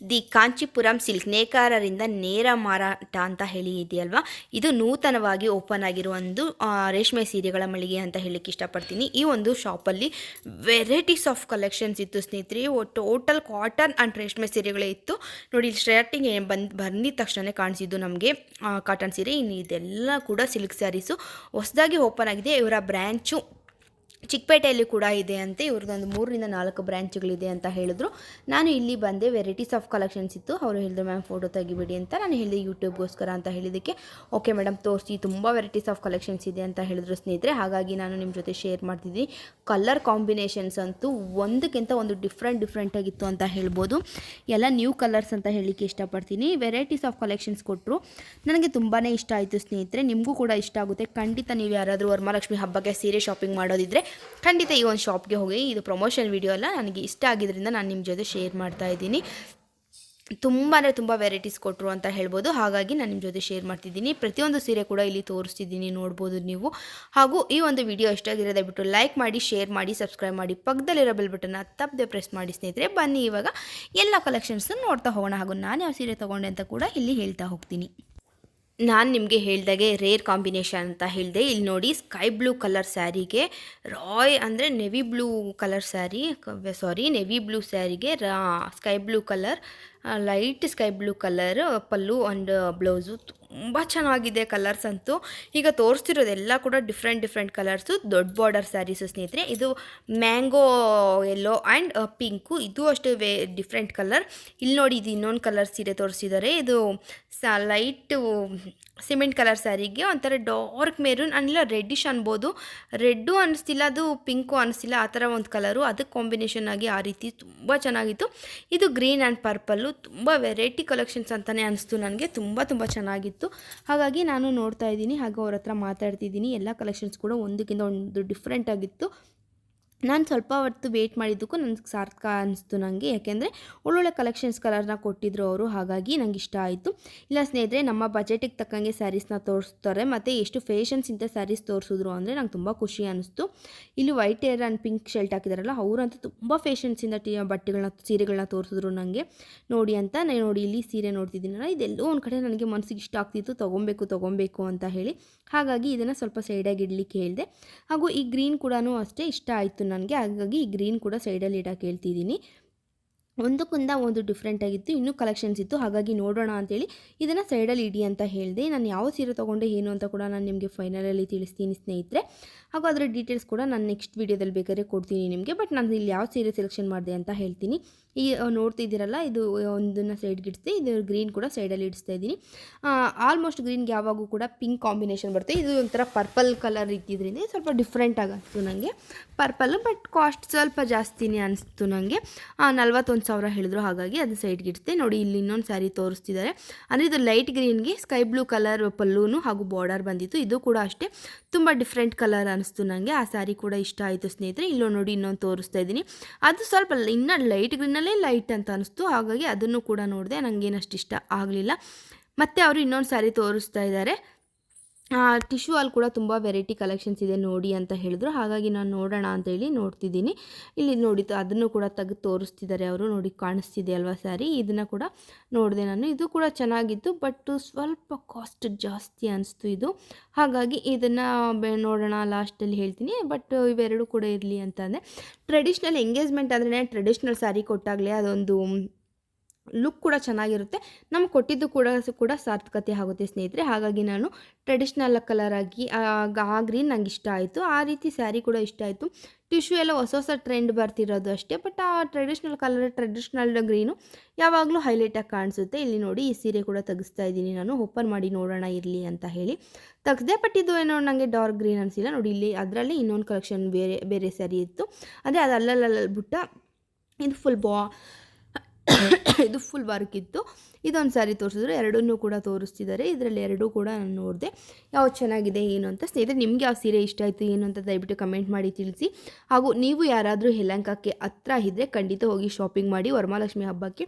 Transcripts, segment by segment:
The Kanchipuram silk ನೇಕಾರರಿಂದ ನೇರ ಮಾರಾಟ ಅಂತ ಹೇಳಿ ಇದೆಯಲ್ವಾ? ಇದು ನೂತನವಾಗಿ ಓಪನ್ ಆಗಿರೋ ಒಂದು ರೇಷ್ಮೆ ಸೀರೆಗಳ ಮಳಿಗೆ ಅಂತ ಹೇಳಲಿಕ್ಕೆ ಇಷ್ಟಪಡ್ತೀನಿ. ಈ ಒಂದು ಶಾಪಲ್ಲಿ ವೆರೈಟೀಸ್ ಆಫ್ ಕಲೆಕ್ಷನ್ಸ್ ಇತ್ತು ಸ್ನೇಹಿತರೆ. ಟೋಟಲ್ ಕಾಟನ್ ಆ್ಯಂಡ್ ರೇಷ್ಮೆ ಸೀರೆಗಳೇ ಇತ್ತು. ನೋಡಿ ಸ್ಟಾರ್ಟಿಂಗ್ ಬಂದು, ಬಂದಿದ ತಕ್ಷಣ ಕಾಣಿಸಿದ್ದು ನಮಗೆ ಕಾಟನ್ ಸೀರೆ. ಇನ್ನು ಇದೆಲ್ಲ ಕೂಡ ಸಿಲ್ಕ್ ಸ್ಯಾರೀಸು. ಹೊಸದಾಗಿ ಓಪನ್ ಆಗಿದೆ. ಇವರ ಬ್ರ್ಯಾಂಚು ಚಿಕ್ಕಪೇಟೆಯಲ್ಲಿ ಕೂಡ ಇದೆ ಅಂತೆ. ಇವ್ರದ್ದೊಂದು ಮೂರರಿಂದ ನಾಲ್ಕು ಬ್ರ್ಯಾಂಚ್ಗಳಿದೆ ಅಂತ ಹೇಳಿದ್ರು. ನಾನು ಇಲ್ಲಿ ಬಂದೆ, ವೆರೈಟೀಸ್ ಆಫ್ ಕಲೆಕ್ಷನ್ಸ್ ಇತ್ತು. ಅವರು ಹೇಳಿದ್ರು, ಮ್ಯಾಮ್, ಫೋಟೋ ತೆಗಿಬಿಡಿ ಅಂತ. ನಾನು ಹೇಳಿದೆ, ಯೂಟ್ಯೂಬ್ಗೋಸ್ಕರ ಅಂತ ಹೇಳಿದ್ದಕ್ಕೆ. ಓಕೆ ಮೇಡಮ್, ತೋರಿಸಿ, ತುಂಬ ವೆರೈಟೀಸ್ ಆಫ್ ಕಲೆಕ್ಷನ್ಸ್ ಇದೆ ಅಂತ ಹೇಳಿದ್ರು ಸ್ನೇಹಿತರೆ. ಹಾಗಾಗಿ ನಾನು ನಿಮ್ಮ ಜೊತೆ ಶೇರ್ ಮಾಡ್ತಿದ್ದೀನಿ. ಕಲರ್ ಕಾಂಬಿನೇಷನ್ಸ್ ಅಂತೂ ಒಂದಕ್ಕಿಂತ ಒಂದು ಡಿಫ್ರೆಂಟ್ ಡಿಫ್ರೆಂಟಾಗಿತ್ತು ಅಂತ ಹೇಳ್ಬೋದು. ಎಲ್ಲ ನ್ಯೂ ಕಲರ್ಸ್ ಅಂತ ಹೇಳಲಿಕ್ಕೆ ಇಷ್ಟಪಡ್ತೀನಿ. ವೆರೈಟೀಸ್ ಆಫ್ ಕಲೆಕ್ಷನ್ಸ್ ಕೊಟ್ಟರು ನನಗೆ ತುಂಬಾ ಇಷ್ಟ ಆಯಿತು ಸ್ನೇಹಿತರೆ. ನಿಮಗೂ ಕೂಡ ಇಷ್ಟ ಆಗುತ್ತೆ. ಖಂಡಿತ ನೀವು ಯಾರಾದರೂ ವರಮಹಾಲಕ್ಷ್ಮಿ ಹಬ್ಬಕ್ಕೆ ಸೀರೆ ಶಾಪಿಂಗ್ ಮಾಡೋದಿದ್ರೆ ಖಂಡಿತ ಈ ಒಂದು ಶಾಪ್ಗೆ ಹೋಗಿ ಇದು ಪ್ರಮೋಷನ್ ವಿಡಿಯೋ ಅಲ್ಲ ನನಗೆ ಇಷ್ಟ ಆಗಿದ್ದರಿಂದ ನಾನು ನಿಮ್ಮ ಜೊತೆ ಶೇರ್ ಮಾಡ್ತಾ ಇದ್ದೀನಿ. ತುಂಬ ಅಂದರೆ ತುಂಬ ವೆರೈಟೀಸ್ ಕೊಟ್ಟರು ಅಂತ ಹೇಳ್ಬೋದು. ಹಾಗಾಗಿ ನಾನು ನಿಮ್ಮ ಜೊತೆ ಶೇರ್ ಮಾಡ್ತಿದ್ದೀನಿ. ಪ್ರತಿಯೊಂದು ಸೀರೆ ಕೂಡ ಇಲ್ಲಿ ತೋರಿಸ್ತಿದ್ದೀನಿ, ನೋಡ್ಬೋದು ನೀವು. ಹಾಗೂ ಈ ಒಂದು ವಿಡಿಯೋ ಇಷ್ಟ ಆಗಿರೋ ದಯವಿಟ್ಟು ಲೈಕ್ ಮಾಡಿ ಶೇರ್ ಮಾಡಿ ಸಬ್ಸ್ಕ್ರೈಬ್ ಮಾಡಿ. ಪಕ್ಕದಲ್ಲಿರೋ ಬೆಲ್ ಬಟನ್ನ ತಪ್ಪದೆ ಪ್ರೆಸ್ ಮಾಡಿ ಸ್ನೇಹಿತರೆ. ಬನ್ನಿ ಇವಾಗ ಎಲ್ಲ ಕಲೆಕ್ಷನ್ಸ್ನ ನೋಡ್ತಾ ಹೋಗೋಣ. ಹಾಗೂ ನಾನು ಯಾವ ಸೀರೆ ತೊಗೊಂಡೆ ಅಂತ ಕೂಡ ಇಲ್ಲಿ ಹೇಳ್ತಾ ಹೋಗ್ತೀನಿ. ನಾನು ನಿಮಗೆ ಹೇಳ್ದಾಗೆ ರೇರ್ ಕಾಂಬಿನೇಷನ್ ಅಂತ ಹೇಳಿದೆ. ಇಲ್ಲಿ ನೋಡಿ ಸ್ಕೈ ಬ್ಲೂ ಕಲರ್ ಸ್ಯಾರಿಗೆ, ರಾಯ್ ಅಂದರೆ navy blue colour sari sorry navy blue ಸ್ಯಾರಿಗೆ Ra sky blue colour light sky blue colour, pallu and blouse ತುಂಬ ಚೆನ್ನಾಗಿದೆ ಕಲರ್ಸ್ ಅಂತೂ. ಈಗ ತೋರಿಸ್ತಿರೋದೆಲ್ಲ ಕೂಡ ಡಿಫ್ರೆಂಟ್ ಡಿಫ್ರೆಂಟ್ ಕಲರ್ಸು. ದೊಡ್ಡ ಬಾರ್ಡರ್ ಸ್ಯಾರೀಸು ಸ್ನೇಹಿತರೆ, ಇದು ಮ್ಯಾಂಗೋ ಎಲ್ಲೋ ಆ್ಯಂಡ್ ಪಿಂಕು. ಇದು ಅಷ್ಟೇ ವೇ ಡಿಫ್ರೆಂಟ್ ಕಲರ್. ಇಲ್ಲಿ ನೋಡಿ ಇದು ಇನ್ನೊಂದು ಕಲರ್ ಸೀರೆ ತೋರಿಸಿದ್ದಾರೆ ಇದು ಸ ಲೈಟು ಸಿಮೆಂಟ್ ಕಲರ್ ಸ್ಯಾರಿಗೆ ಒಂಥರ ಡಾರ್ಕ್ ಮೆರೂನ್ ಅನ್ನಿಲ್ಲ ರೆಡ್ಡಿಶ್ ಅನ್ಬೋದು. ರೆಡ್ಡು ಅನ್ನಿಸ್ತಿಲ್ಲ ಅದು ಪಿಂಕು ಅನ್ನಿಸ್ತಿಲ್ಲ ಆ ಥರ ಒಂದು ಕಲರು. ಅದಕ್ಕೆ ಕಾಂಬಿನೇಷನ್ ಆಗಿ ಆ ರೀತಿ ತುಂಬ ಚೆನ್ನಾಗಿತ್ತು. ಇದು ಗ್ರೀನ್ ಆ್ಯಂಡ್ ಪರ್ಪಲ್ಲು ತುಂಬ ವೆರೈಟಿ ಕಲೆಕ್ಷನ್ಸ್ ಅಂತಲೇ ಅನಿಸ್ತು ನನಗೆ. ತುಂಬ ತುಂಬ ಚೆನ್ನಾಗಿತ್ತು. ಹಾಗಾಗಿ ನಾನು ನೋಡ್ತಾ ಇದ್ದೀನಿ, ಹಾಗೆ ಅವ್ರ ಹತ್ರ ಮಾತಾಡ್ತಿದ್ದೀನಿ. ಎಲ್ಲ ಕಲೆಕ್ಷನ್ಸ್ ಕೂಡ ಒಂದಕ್ಕಿಂತ ಒಂದು ಡಿಫ್ರೆಂಟ್ ಆಗಿತ್ತು. ನಾನು ಸ್ವಲ್ಪ ಹೊತ್ತು ವೇಟ್ ಮಾಡಿದ್ದಕ್ಕೂ ನನಗೆ ಸಾರ್ಥಕ ಅನಿಸ್ತು ನನಗೆ ಯಾಕೆಂದರೆ ಒಳ್ಳೊಳ್ಳೆ ಕಲೆಕ್ಷನ್ಸ್ ಕಲರ್ನ ಕೊಟ್ಟಿದ್ರು ಅವರು, ಹಾಗಾಗಿ ನಂಗೆ ಇಷ್ಟ ಆಯಿತು. ಇಲ್ಲ ಸ್ನೇಹಿತರೆ, ನಮ್ಮ ಬಜೆಟಿಗೆ ತಕ್ಕಂಗೆ ಸ್ಯಾರೀಸ್ನ ತೋರಿಸ್ತಾರೆ, ಮತ್ತು ಎಷ್ಟು ಫೇಷನ್ಸ್ ಇಂಥ ಸ್ಯಾರೀಸ್ ತೋರಿಸಿದ್ರು ಅಂದರೆ ನಂಗೆ ತುಂಬ ಖುಷಿ ಅನಿಸ್ತು. ಇಲ್ಲಿ white hair and pink shirt ಹಾಕಿದಾರಲ್ಲ, ಅವರಂತೂ ತುಂಬ ಫೇಷನ್ಸಿಂದ ಟಿ ಬಟ್ಟೆಗಳನ್ನ ಸೀರೆಗಳನ್ನ ತೋರಿಸಿದ್ರು ನನಗೆ ನೋಡಿ ಅಂತ, ನಾನು ನೋಡಿ ಇಲ್ಲಿ ಸೀರೆ ನೋಡ್ತಿದ್ದೀನಲ್ಲ, ಇದೆಲ್ಲೋ ಒಂದು ಕಡೆ ನನಗೆ ಮನಸ್ಸಿಗೆ ಇಷ್ಟ ಆಗ್ತಿತ್ತು, ತೊಗೊಬೇಕು ತೊಗೊಬೇಕು ಅಂತ ಹೇಳಿ. ಹಾಗಾಗಿ ಇದನ್ನು ಸ್ವಲ್ಪ ಸೈಡಾಗಿ ಇಡ್ಲಿಕ್ಕೆ ಹೇಳಿದೆ. ಹಾಗೂ ಈ ಗ್ರೀನ್ ಕೂಡ ಅಷ್ಟೇ ಇಷ್ಟ ಆಯಿತು ನನಗೆ ಹಾಗಾಗಿ ಈ ಗ್ರೀನ್ ಕೂಡ ಸೈಡಲ್ಲಿ ಇಡೋಕೆ ಹೇಳ್ತಿದ್ದೀನಿ. ಒಂದಕ್ಕೊಂದ ಒಂದು ಡಿಫ್ರೆಂಟ್ ಆಗಿತ್ತು, ಇನ್ನೂ ಕಲೆಕ್ಷನ್ಸ್ ಇತ್ತು. ಹಾಗಾಗಿ ನೋಡೋಣ ಅಂತೇಳಿ ಇದನ್ನು ಸೈಡಲ್ಲಿ ಇಡಿ ಅಂತ ಹೇಳಿದೆ. ನಾನು ಯಾವ ಸೀರೆ ತೊಗೊಂಡೆ, ಏನು ಅಂತ ಕೂಡ ನಾನು ನಿಮಗೆ ಫೈನಲಲ್ಲಿ ತಿಳಿಸ್ತೀನಿ ಸ್ನೇಹಿತರೆ. ಹಾಗೂ ಅದರ ಡೀಟೇಲ್ಸ್ ಕೂಡ ನಾನು ನೆಕ್ಸ್ಟ್ ವೀಡಿಯೋದಲ್ಲಿ ಬೇಕಾದ್ರೆ ಕೊಡ್ತೀನಿ ನಿಮಗೆ. ಬಟ್ ನಾನು ಇಲ್ಲಿ ಯಾವ ಸೀರೆ ಸೆಲೆಕ್ಷನ್ ಮಾಡಿದೆ ಅಂತ ಹೇಳ್ತೀನಿ. ಈ ನೋಡ್ತಿದ್ದೀರಲ್ಲ, ಇದು ಒಂದನ್ನು ಸೈಡ್ಗೆ ಇಡ್ತೀನಿ ಇದು ಗ್ರೀನ್ ಕೂಡ ಸೈಡಲ್ಲಿ ಇಡಿಸ್ತಾ ಇದ್ದೀನಿ. ಆಲ್ಮೋಸ್ಟ್ ಗ್ರೀನ್ಗೆ ಯಾವಾಗೂ ಕೂಡ ಪಿಂಕ್ ಕಾಂಬಿನೇಷನ್ ಬರುತ್ತೆ. ಇದು ಒಂಥರ ಪರ್ಪಲ್ ಕಲರ್ ಇದ್ದಿದ್ದರಿಂದ ಇದು ಸ್ವಲ್ಪ ಡಿಫ್ರೆಂಟ್ ಆಗಿತ್ತು ನನಗೆ ಪರ್ಪಲ್ ಬಟ್ ಕಾಸ್ಟ್ ಸ್ವಲ್ಪ ಜಾಸ್ತಿನೇ ಅನಿಸ್ತು ನನಗೆ ನಲ್ವತ್ತೊಂದು ಸಾವಿರ ಹೇಳಿದ್ರು ಹಾಗಾಗಿ ಅದು ಸೈಡ್ಗೆ ಇಡ್ತೀನಿ ನೋಡಿ, ಇಲ್ಲಿ ಇನ್ನೊಂದು ಸ್ಯಾರಿ ತೋರಿಸ್ತಿದ್ದಾರೆ. ಅಂದರೆ ಇದು ಲೈಟ್ ಗ್ರೀನ್ಗೆ ಸ್ಕೈ ಬ್ಲೂ ಕಲರ್ ಪಲ್ಲೂನು ಹಾಗೂ ಬಾರ್ಡರ್ ಬಂದಿತ್ತು. ಇದು ಕೂಡ ಅಷ್ಟೇ. ತುಂಬ ಡಿಫ್ರೆಂಟ್ ಕಲರ್ ಅನಿಸ್ತು ನನಗೆ ಆ ಸ್ಯಾರಿ ಕೂಡ ಇಷ್ಟ ಆಯಿತು ಸ್ನೇಹಿತರೆ. ಇಲ್ಲೋ ನೋಡಿ ಇನ್ನೊಂದು ತೋರಿಸ್ತಾ ಇದ್ದೀನಿ. ಅದು ಸ್ವಲ್ಪ, ಇನ್ನೂ ಲೈಟ್ ಗ್ರೀನಲ್ಲೇ ಲೈಟ್ ಅಂತ ಅನಿಸ್ತು. ಹಾಗಾಗಿ ಅದನ್ನು ಕೂಡ ನೋಡಿದೆ ನನಗೇನಷ್ಟು ಇಷ್ಟ ಆಗಲಿಲ್ಲ. ಮತ್ತು ಅವರು ಇನ್ನೊಂದು ಸ್ಯಾರಿ ತೋರಿಸ್ತಾ ಇದ್ದಾರೆ. ಟಿಶ್ಯೂ ಅಲ್ಲಿ ಕೂಡ ತುಂಬ ವೆರೈಟಿ ಕಲೆಕ್ಷನ್ಸ್ ಇದೆ ನೋಡಿ ಅಂತ ಹೇಳಿದ್ರು. ಹಾಗಾಗಿ ನಾನು ನೋಡೋಣ ಅಂತೇಳಿ ನೋಡ್ತಿದ್ದೀನಿ. ಇಲ್ಲಿ ನೋಡಿ ಅದನ್ನು ಕೂಡ ತೆಗೆದು ತೋರಿಸ್ತಿದ್ದಾರೆ ಅವರು. ನೋಡಿ, ಕಾಣಿಸ್ತಿದೆ ಅಲ್ವಾ ಸ್ಯಾರಿ ಇದನ್ನು ಕೂಡ ನೋಡಿದೆ ನಾನು. ಇದು ಕೂಡ ಚೆನ್ನಾಗಿತ್ತು ಬಟ್ ಸ್ವಲ್ಪ ಕಾಸ್ಟ್ ಜಾಸ್ತಿ ಅನಿಸ್ತು ಇದು. ಹಾಗಾಗಿ ಇದನ್ನು ನೋಡೋಣ ಲಾಸ್ಟಲ್ಲಿ ಹೇಳ್ತೀನಿ. ಬಟ್ ಇವೆರಡು ಕೂಡ ಇರಲಿ ಅಂತಂದರೆ ಟ್ರೆಡಿಷ್ನಲ್ ಎಂಗೇಜ್ಮೆಂಟ್ ಅಂದರೆ ಟ್ರೆಡಿಷ್ನಲ್ ಸ್ಯಾರಿ ಕೊಟ್ಟಾಗಲೇ ಅದೊಂದು ಲುಕ್ ಕೂಡ ಚೆನ್ನಾಗಿರುತ್ತೆ. ನಮ್ಮ ಕೊಟ್ಟಿದ್ದು ಕೂಡ ಕೂಡ ಸಾರ್ಥಕತೆ ಆಗುತ್ತೆ ಸ್ನೇಹಿತರೆ. ಹಾಗಾಗಿ ನಾನು ಟ್ರೆಡಿಷ್ನಲ್ ಕಲರ್ ಆಗಿ, ಆ ಗ್ರೀನ್ ನಂಗೆ ಇಷ್ಟ ಆಯಿತು. ಆ ರೀತಿ ಸ್ಯಾರಿ ಕೂಡ ಇಷ್ಟ ಆಯಿತು. ಟಿಶ್ಯೂ ಎಲ್ಲ ಹೊಸ ಹೊಸ ಟ್ರೆಂಡ್ ಬರ್ತಿರೋದು ಅಷ್ಟೇ. ಬಟ್ ಆ ಟ್ರೆಡಿಷ್ನಲ್ ಕಲರ್ ಟ್ರೆಡಿಷ್ನಲ್ ಗ್ರೀನು ಯಾವಾಗಲೂ ಹೈಲೈಟಾಗಿ ಕಾಣಿಸುತ್ತೆ. ಇಲ್ಲಿ ನೋಡಿ ಈ ಸೀರೆ ಕೂಡ ತೆಗಿಸ್ತಾ ಇದ್ದೀನಿ ನಾನು. ಓಪನ್ ಮಾಡಿ ನೋಡೋಣ ಇರಲಿ ಅಂತ ಹೇಳಿ ತೆಗ್ದೆ ಬಟ್ ಇದು ಏನೋ ನನಗೆ ಡಾರ್ಕ್ ಗ್ರೀನ್ ಅನಿಸಿಲ್ಲ. ನೋಡಿ ಇಲ್ಲಿ ಅದರಲ್ಲಿ ಇನ್ನೊಂದು ಕಲೆಕ್ಷನ್ ಬೇರೆ ಬೇರೆ ಸ್ಯಾರಿ ಇತ್ತು. ಅದೇ ಅದು ಅಲ್ಲಲ್ಲಲ್ಲಿ ಬಿಟ್ಟ ಇದು ಫುಲ್ ಬಾ ಇದು ಫುಲ್ ವರ್ಕ್ ಇತ್ತು. ಇದೊಂದು ಸಾರಿ ತೋರಿಸಿದ್ರು, ಎರಡನ್ನೂ ಕೂಡ ತೋರಿಸ್ತಿದ್ದಾರೆ ಇದರಲ್ಲಿ ಎರಡೂ ಕೂಡ ನಾನು ನೋಡಿದೆ. ಯಾವ ಚೆನ್ನಾಗಿದೆ, ಏನು ಅಂತ ಸ್ನೇಹಿತರೆ, ನಿಮಗೆ ಯಾವ ಸೀರೆ ಇಷ್ಟ ಆಯಿತು, ಏನು ಅಂತ ದಯವಿಟ್ಟು ಕಮೆಂಟ್ ಮಾಡಿ ತಿಳಿಸಿ. ಹಾಗೂ ನೀವು ಯಾರಾದರೂ ಯಲಹಂಕಕ್ಕೆ ಹತ್ರ ಇದ್ದರೆ ಖಂಡಿತ ಹೋಗಿ ಶಾಪಿಂಗ್ ಮಾಡಿ ವರಮಹಾಲಕ್ಷ್ಮಿ ಹಬ್ಬಕ್ಕೆ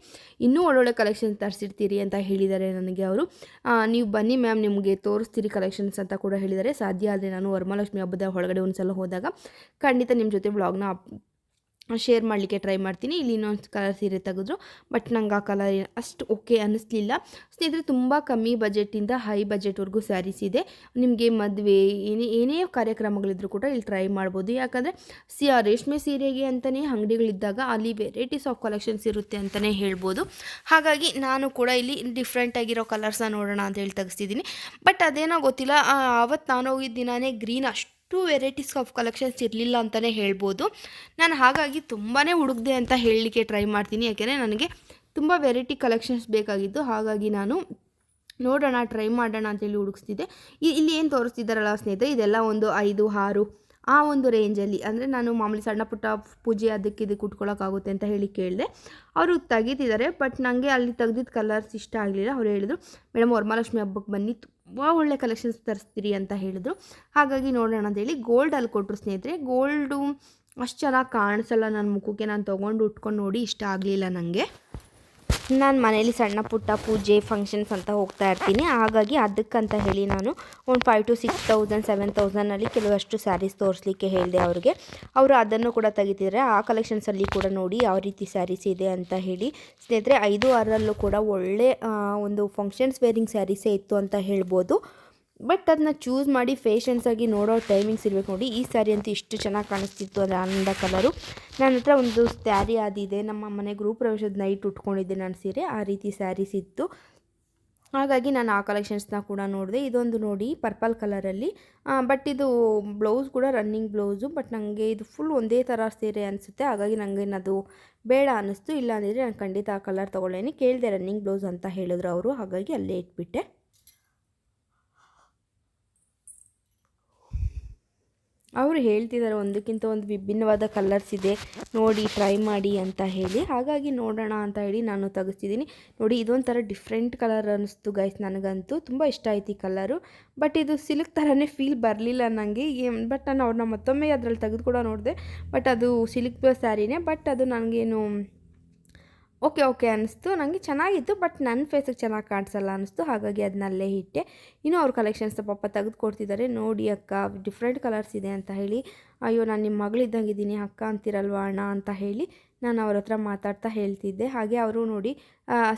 ಇನ್ನೂ ಒಳ್ಳೊಳ್ಳೆ ಕಲೆಕ್ಷನ್ಸ್ ತರಿಸಿರ್ತೀರಿ ಅಂತ ಹೇಳಿದ್ದಾರೆ ನನಗೆ ಅವರು. ನೀವು ಬನ್ನಿ ಮ್ಯಾಮ್ ನಿಮಗೆ ತೋರಿಸ್ತೀರಿ ಕಲೆಕ್ಷನ್ಸ್ ಅಂತ ಕೂಡ ಹೇಳಿದ್ದಾರೆ. ಸಾಧ್ಯ ಆದರೆ ನಾನು ವರಮಹಾಲಕ್ಷ್ಮಿ ಹಬ್ಬದ ಒಳಗಡೆ ಒಂದು ಸಲ ಹೋದಾಗ ಖಂಡಿತ ನಿಮ್ಮ ಜೊತೆ ವ್ಲಾಗ್ನ ಶೇರ್ ಮಾಡಲಿಕ್ಕೆ ಟ್ರೈ ಮಾಡ್ತೀನಿ. ಇಲ್ಲಿ ಇನ್ನೊಂದು ಕಲರ್ ಸೀರೆ ತೆಗೆದ್ರು, ಬಟ್ ನಂಗೆ ಆ ಕಲರ್ ಅಷ್ಟು ಓಕೆ ಅನ್ನಿಸ್ಲಿಲ್ಲ. ಸ್ನೇಹಿತರೆ, ತುಂಬ ಕಮ್ಮಿ ಬಜೆಟಿಂದ ಹೈ ಬಜೆಟ್ವರೆಗೂ ಸ್ಯಾರೀಸ್ ಇದೆ. ನಿಮಗೆ ಮದುವೆ, ಏನೇ ಏನೇ ಕಾರ್ಯಕ್ರಮಗಳಿದ್ರು ಕೂಡ ಇಲ್ಲಿ ಟ್ರೈ ಮಾಡ್ಬೋದು. ಯಾಕಂದರೆ ಸಿ ರೇಷ್ಮೆ ಸೀರೆಗೆ ಅಂತಲೇ ಅಂಗಡಿಗಳಿದ್ದಾಗ ಅಲ್ಲಿ ವೆರೈಟೀಸ್ ಆಫ್ ಕಲೆಕ್ಷನ್ಸ್ ಇರುತ್ತೆ ಅಂತಲೇ ಹೇಳ್ಬೋದು. ಹಾಗಾಗಿ ನಾನು ಕೂಡ ಇಲ್ಲಿ ಡಿಫ್ರೆಂಟ್ ಆಗಿರೋ ನೋಡೋಣ ಅಂತ ಹೇಳಿ ತೆಗೆಸ್ತಿದ್ದೀನಿ. ಬಟ್ ಅದೇನೋ ಗೊತ್ತಿಲ್ಲ ಆವತ್ತು ನಾನು ಹೋಗಿದ್ದ ದಿನಾನೇ ಗ್ರೀನ್ ಅಷ್ಟು ಅಷ್ಟು ವೆರೈಟೀಸ್ ಆಫ್ ಕಲೆಕ್ಷನ್ಸ್ ಇರಲಿಲ್ಲ ಅಂತಲೇ ಹೇಳ್ಬೋದು. ನಾನು ಹಾಗಾಗಿ ತುಂಬಾ ಹುಡುಕ್ದೆ ಅಂತ ಹೇಳಲಿಕ್ಕೆ ಟ್ರೈ ಮಾಡ್ತೀನಿ. ಯಾಕೆಂದರೆ ನನಗೆ ತುಂಬ ವೆರೈಟಿ ಕಲೆಕ್ಷನ್ಸ್ ಬೇಕಾಗಿತ್ತು. ಹಾಗಾಗಿ ನಾನು ನೋಡೋಣ, ಟ್ರೈ ಮಾಡೋಣ ಅಂತೇಳಿ ಹುಡುಕ್ಸ್ತಿದ್ದೆ. ಇಲ್ಲಿ ಏನು ತೋರಿಸ್ತಿದ್ದಾರಲ್ಲ ಸ್ನೇಹಿತರೆ, ಇದೆಲ್ಲ ಒಂದು ಐದು, ಆರು, ಆ ಒಂದು ರೇಂಜಲ್ಲಿ. ಅಂದರೆ ನಾನು ಮಾಮೂಲಿ ಸಣ್ಣ ಪುಟ್ಟ ಪೂಜೆ ಅದಕ್ಕೆ ಇದಕ್ಕೆ ಉಟ್ಕೊಳ್ಳೋಕ್ಕಾಗುತ್ತೆ ಅಂತ ಹೇಳಿ ಕೇಳಿದೆ. ಅವರು ತೆಗೀತಿದ್ದಾರೆ ಬಟ್ ನನಗೆ ಅಲ್ಲಿ ತೆಗ್ದಿದ್ದ ಕಲರ್ಸ್ ಇಷ್ಟ ಆಗಲಿಲ್ಲ. ಅವ್ರು ಹೇಳಿದರು, ಮೇಡಮ್, ವರಮಹಾಲಕ್ಷ್ಮಿ ಹಬ್ಬಕ್ಕೆ ಬನ್ನಿ. ಒಳ್ಳೆ ಕಲೆಕ್ಷನ್ಸ್ ತರಿಸ್ತೀರಿ ಅಂತ ಹೇಳಿದ್ರು. ಹಾಗಾಗಿ ನೋಡೋಣ ಅಂತೇಳಿ ಗೋಲ್ಡಲ್ಲಿ ಕೊಟ್ಟರು ಸ್ನೇಹಿತರೆ ಗೋಲ್ಡು ಅಷ್ಟು ಚೆನ್ನಾಗಿ ಕಾಣಿಸಲ್ಲ ನನ್ನ ಮುಖಕ್ಕೆ. ನಾನು ತೊಗೊಂಡು ಉಟ್ಕೊಂಡು ನೋಡಿ ಇಷ್ಟ ಆಗಲಿಲ್ಲ ನನಗೆ ನಾನು ಮನೇಲಿ ಸಣ್ಣ ಪುಟ್ಟ ಪೂಜೆ ಫಂಕ್ಷನ್ಸ್ ಅಂತ ಹೋಗ್ತಾ ಇರ್ತೀನಿ. ಹಾಗಾಗಿ ಅದಕ್ಕಂತ ಹೇಳಿ ನಾನು ಒಂದು five to six thousand seven ತೌಸಂಡಲ್ಲಿ ಕೆಲವಷ್ಟು ಸ್ಯಾರೀಸ್ ತೋರಿಸ್ಲಿಕ್ಕೆ ಹೇಳಿದೆ ಅವ್ರಿಗೆ. ಅವರು ಅದನ್ನು ಕೂಡ ತೆಗಿತಿದ್ದಾರೆ ಆ ಕಲೆಕ್ಷನ್ಸಲ್ಲಿ ಕೂಡ ನೋಡಿ ಯಾವ ರೀತಿ ಸ್ಯಾರೀಸ್ ಇದೆ ಅಂತ ಹೇಳಿ. ಸ್ನೇಹಿತರೆ, ಐದು ಆರಲ್ಲೂ ಕೂಡ ಒಳ್ಳೆ ಒಂದು ಫಂಕ್ಷನ್ಸ್ ವೇರಿಂಗ್ ಸ್ಯಾರೀಸೇ ಇತ್ತು ಅಂತ ಹೇಳ್ಬೋದು. ಬಟ್ ಅದನ್ನ ಚೂಸ್ ಮಾಡಿ ಫೇಷನ್ಸ್ ಆಗಿ ನೋಡೋ ಟೈಮಿಂಗ್ಸ್ ಇರಬೇಕು ನೋಡಿ. ಈ ಸ್ಯಾರಿ ಅಂತೂ ಇಷ್ಟು ಚೆನ್ನಾಗಿ ಕಾಣಿಸ್ತಿತ್ತು ಅಂದರೆ ಆನಂದ ಕಲರು ನನ್ನ ಹತ್ರ ಒಂದು ಸ್ಯಾರಿ ಆದಿದೆ. ನಮ್ಮ ಮನೆ ಗೃಹ ಪ್ರವೇಶದ ನೈಟ್ ಉಟ್ಕೊಂಡಿದ್ದೆ ನನ್ನ ಸೀರೆ. ಆ ರೀತಿ ಸ್ಯಾರೀಸ್ ಇತ್ತು. ಹಾಗಾಗಿ ನಾನು ಆ ಕಲೆಕ್ಷನ್ಸ್ನ ಕೂಡ ನೋಡಿದೆ. ಇದೊಂದು ನೋಡಿ ಪರ್ಪಲ್ ಕಲರಲ್ಲಿ ಬಟ್ ಇದು ಬ್ಲೌಸ್ ಕೂಡ ರನ್ನಿಂಗ್ ಬ್ಲೌಸು ಬಟ್ ನನಗೆ ಇದು ಫುಲ್ ಒಂದೇ ಥರ ಸೀರೆ ಅನಿಸುತ್ತೆ. ಹಾಗಾಗಿ ನನಗೇನದು ಬೇಡ ಅನ್ನಿಸ್ತು ಇಲ್ಲ ಅಂದಿದ್ರೆ ನಾನು ಖಂಡಿತ ಆ ಕಲರ್ ತೊಗೊಳ್ಳೇನೆ. ಕೇಳಿದೆ ರನ್ನಿಂಗ್ ಬ್ಲೌಸ್ ಅಂತ ಹೇಳಿದ್ರು ಅವರು. ಹಾಗಾಗಿ ಅಲ್ಲೇ ಇಟ್ಬಿಟ್ಟೆ. ಅವರು ಹೇಳ್ತಿದ್ದಾರೆ ಒಂದಕ್ಕಿಂತ ಒಂದು ವಿಭಿನ್ನವಾದ ಕಲರ್ಸ್ ಇದೆ. ನೋಡಿ ಟ್ರೈ ಮಾಡಿ ಅಂತ ಹೇಳಿ. ಹಾಗಾಗಿ ನೋಡೋಣ ಅಂತ ಹೇಳಿ ನಾನು ತೆಗೆಸ್ತಿದ್ದೀನಿ. ನೋಡಿ, ಇದೊಂಥರ ಡಿಫ್ರೆಂಟ್ ಕಲರ್ ಅನ್ನಿಸ್ತು ಗೈಸ್ ನನಗಂತೂ. ತುಂಬ ಇಷ್ಟ ಆಯ್ತು ಈ ಕಲರು ಬಟ್ ಇದು ಸಿಲ್ಕ್ ಥರನೇ ಫೀಲ್ ಬರಲಿಲ್ಲ ನನಗೆ ಬಟ್ ನಾನು ಅವ್ರನ್ನ ಮತ್ತೊಮ್ಮೆ ಅದರಲ್ಲಿ ತೆಗೆದು ಕೂಡ ನೋಡಿದೆ. ಬಟ್ ಅದು ಸಿಲ್ಕ್ ಸ್ಯಾರಿನೇ ಬಟ್ ಅದು ನನಗೇನು ಓಕೆ ಓಕೆ ಅನ್ನಿಸ್ತು. ನನಗೆ ಚೆನ್ನಾಗಿತ್ತು, ಬಟ್ ನನ್ನ ಫೇಸಿಗೆ ಚೆನ್ನಾಗಿ ಕಾಣಿಸಲ್ಲ ಅನ್ನಿಸ್ತು. ಹಾಗಾಗಿ ಅದನ್ನ ಅಲ್ಲೇ ಇಟ್ಟೆ. ಇನ್ನು ಅವ್ರ ಕಲೆಕ್ಷನ್ಸ್ ಪಾಪ ತೆಗೆದು ಕೊಡ್ತಿದ್ದಾರೆ ನೋಡಿ ಅಕ್ಕ ಡಿಫ್ರೆಂಟ್ ಕಲರ್ಸ್ ಇದೆ ಅಂತ ಹೇಳಿ. ಅಯ್ಯೋ, ನಾನು ನಿಮ್ಮ ಮಗಳಿದ್ದಂಗೆ ಇದ್ದೀನಿ. ಅಕ್ಕ ಅಂತಿರಲ್ವಾ ಅಣ್ಣ ಅಂತ ಹೇಳಿ ನಾನು ಅವ್ರ ಹತ್ರ ಮಾತಾಡ್ತಾ ಹೇಳ್ತಿದ್ದೆ. ಹಾಗೆ ಅವರು ನೋಡಿ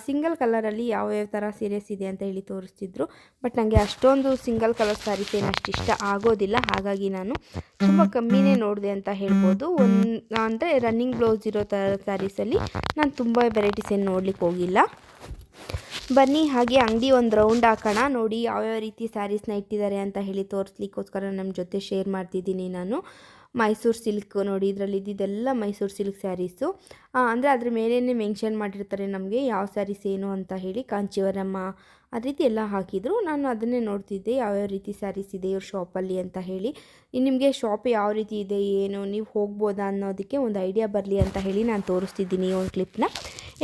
ಸಿಂಗಲ್ ಕಲರಲ್ಲಿ ಯಾವ್ಯಾವ ಥರ ಸೀರೆಸ್ ಇದೆ ಅಂತ ಹೇಳಿ ತೋರಿಸ್ತಿದ್ರು. ಬಟ್ ನನಗೆ ಅಷ್ಟೊಂದು ಸಿಂಗಲ್ ಕಲರ್ ಸ್ಯಾರೀಸ್ ಏನು ಅಷ್ಟು ಇಷ್ಟ ಆಗೋದಿಲ್ಲ. ಹಾಗಾಗಿ ನಾನು ತುಂಬ ಕಮ್ಮಿನೇ ನೋಡಿದೆ ಅಂತ ಹೇಳ್ಬೋದು. ಒಂದು, ಅಂದರೆ ರನ್ನಿಂಗ್ ಬ್ಲೌಸ್ ಇರೋ ಥರ ಸ್ಯಾರೀಸಲ್ಲಿ ನಾನು ತುಂಬ ವೆರೈಟೀಸ್ ಏನು ನೋಡ್ಲಿಕ್ಕೆ ಹೋಗಿಲ್ಲ. ಬನ್ನಿ, ಹಾಗೆ ಅಂಗಡಿ ಒಂದು ರೌಂಡ್ ಹಾಕೋಣ. ನೋಡಿ ಯಾವ್ಯಾವ ರೀತಿ ಸ್ಯಾರೀಸ್ನ ಇಟ್ಟಿದ್ದಾರೆ ಅಂತ ಹೇಳಿ ತೋರಿಸ್ಲಿಕ್ಕೋಸ್ಕರ ನಮ್ಮ ಜೊತೆ ಶೇರ್ ಮಾಡ್ತಿದ್ದೀನಿ ನಾನು. ಮೈಸೂರು ಸಿಲ್ಕ್ ನೋಡಿ ಇದರಲ್ಲಿ ಇದ್ದಿದ್ದೆಲ್ಲ ಮೈಸೂರು ಸಿಲ್ಕ್ ಸ್ಯಾರೀಸು. ಅಂದರೆ ಅದ್ರ ಮೇಲೇ ಮೆನ್ಷನ್ ಮಾಡಿರ್ತಾರೆ ನಮಗೆ ಯಾವ ಸ್ಯಾರೀಸ್ ಏನು ಅಂತ ಹೇಳಿ. ಕಾಂಚಿವರಮ್ಮ, ಆ ರೀತಿ ಎಲ್ಲ ಹಾಕಿದರು. ನಾನು ಅದನ್ನೇ ನೋಡ್ತಿದ್ದೆ, ಯಾವ್ಯಾವ ರೀತಿ ಸ್ಯಾರೀಸ್ ಇದೆ ಇವ್ರ ಶಾಪಲ್ಲಿ ಅಂತ ಹೇಳಿ. ನಿಮಗೆ ಶಾಪ್ ಯಾವ ರೀತಿ ಇದೆ, ಏನು, ನೀವು ಹೋಗ್ಬೋದಾ ಅನ್ನೋದಕ್ಕೆ ಒಂದು ಐಡಿಯಾ ಬರಲಿ ಅಂತ ಹೇಳಿ ನಾನು ತೋರಿಸ್ತಿದ್ದೀನಿ ಒಂದು ಕ್ಲಿಪ್ನ.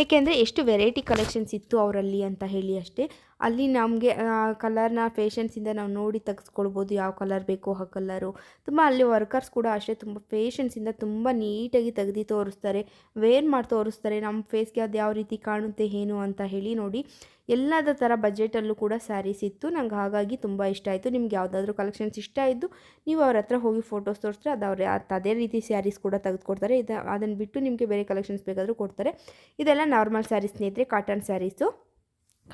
ಏಕೆಂದರೆ ಎಷ್ಟು ವೆರೈಟಿ ಕಲೆಕ್ಷನ್ಸ್ ಇತ್ತು ಅವರಲ್ಲಿ ಅಂತ ಹೇಳಿ ಅಷ್ಟೇ. ಅಲ್ಲಿ ನಮಗೆ ಕಲರ್ನ ಪೇಷನ್ಸಿಂದ ನಾವು ನೋಡಿ ತೆಗೆಸ್ಕೊಳ್ಬೋದು ಯಾವ ಕಲರ್ ಬೇಕೋ ಆ ಕಲರು ತುಂಬ ಅಲ್ಲಿ ವರ್ಕರ್ಸ್ ಕೂಡ ಅಷ್ಟೇ ತುಂಬ ಪೇಷನ್ಸಿಂದ ತುಂಬ ನೀಟಾಗಿ ತೆಗೆದು ತೋರಿಸ್ತಾರೆ. ವೇರ್ ಮಾಡಿ ತೋರಿಸ್ತಾರೆ ನಮ್ಮ ಫೇಸ್ಗೆ ಅದು ಯಾವ ರೀತಿ ಕಾಣುತ್ತೆ, ಏನು ಅಂತ ಹೇಳಿ ನೋಡಿ. ಎಲ್ಲದ ಥರ ಬಜೆಟಲ್ಲೂ ಕೂಡ ಸ್ಯಾರೀಸ್ ಇತ್ತು. ನಂಗೆ ಹಾಗಾಗಿ ತುಂಬ ಇಷ್ಟ ಆಯಿತು. ನಿಮ್ಗೆ ಯಾವುದಾದ್ರೂ ಕಲೆಕ್ಷನ್ಸ್ ಇಷ್ಟ ಇದ್ದು ನೀವು ಅವ್ರ ಹತ್ರ ಹೋಗಿ ಫೋಟೋಸ್ ತೋರಿಸ್ರೆ ಅದು ಅವ್ರ ಅದ್- ರೀತಿ ಸ್ಯಾರೀಸ್ ಕೂಡ ತೆಗೆದುಕೊಡ್ತಾರೆ. ಇದು ಅದನ್ನು ಬಿಟ್ಟು ನಿಮಗೆ ಬೇರೆ ಕಲೆಕ್ಷನ್ಸ್ ಬೇಕಾದರೂ ಕೊಡ್ತಾರೆ. ಇದೆಲ್ಲ ನಾರ್ಮಲ್ ಸ್ಯಾರೀಸ್ನೇ ಸ್ನೇಹಿತರೆ ಕಾಟನ್ ಸ್ಯಾರೀಸು